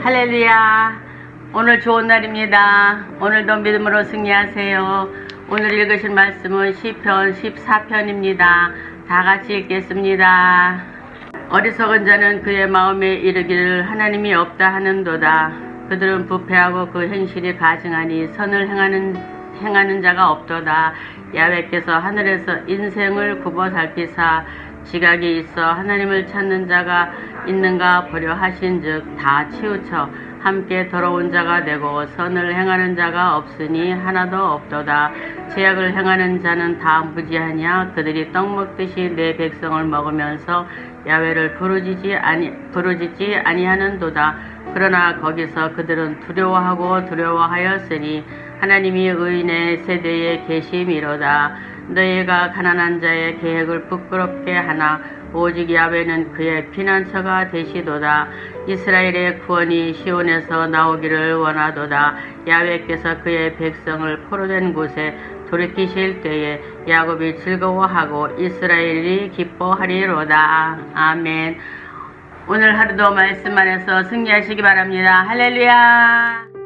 할렐루야. 오늘 좋은 날입니다. 오늘도 믿음으로 승리하세요. 오늘 읽으실 말씀은 시편 14편입니다. 다 같이 읽겠습니다. 어리석은 자는 그의 마음에 이르기를 하나님이 없다 하는도다. 그들은 부패하고 그 행실이 가증하니 선을 행하는 행하는 자가 없도다. 야외께서 하늘에서 인생을 굽어 살피사 지각이 있어 하나님을 찾는 자가 있는가 보려 하신즉 다 치우쳐 함께 더러운 자가 되고 선을 행하는 자가 없으니 하나도 없도다. 죄악을 행하는 자는 다 무지하냐 그들이 떡 먹듯이 내 백성을 먹으면서 야외를 부르짖지 아니 부르짖지 아니하는도다. 그러나 거기서 그들은 두려워하고 두려워하였으니 하나님이 의인의 세대에 계심이로다. 너희가 가난한 자의 계획을 부끄럽게 하나 오직 야훼는 그의 피난처가 되시도다. 이스라엘의 구원이 시온에서 나오기를 원하도다. 야훼께서 그의 백성을 포로된 곳에 돌이키실 때에 야곱이 즐거워하고 이스라엘이 기뻐하리로다. 아멘. 오늘 하루도 말씀 안에서 승리하시기 바랍니다. 할렐루야.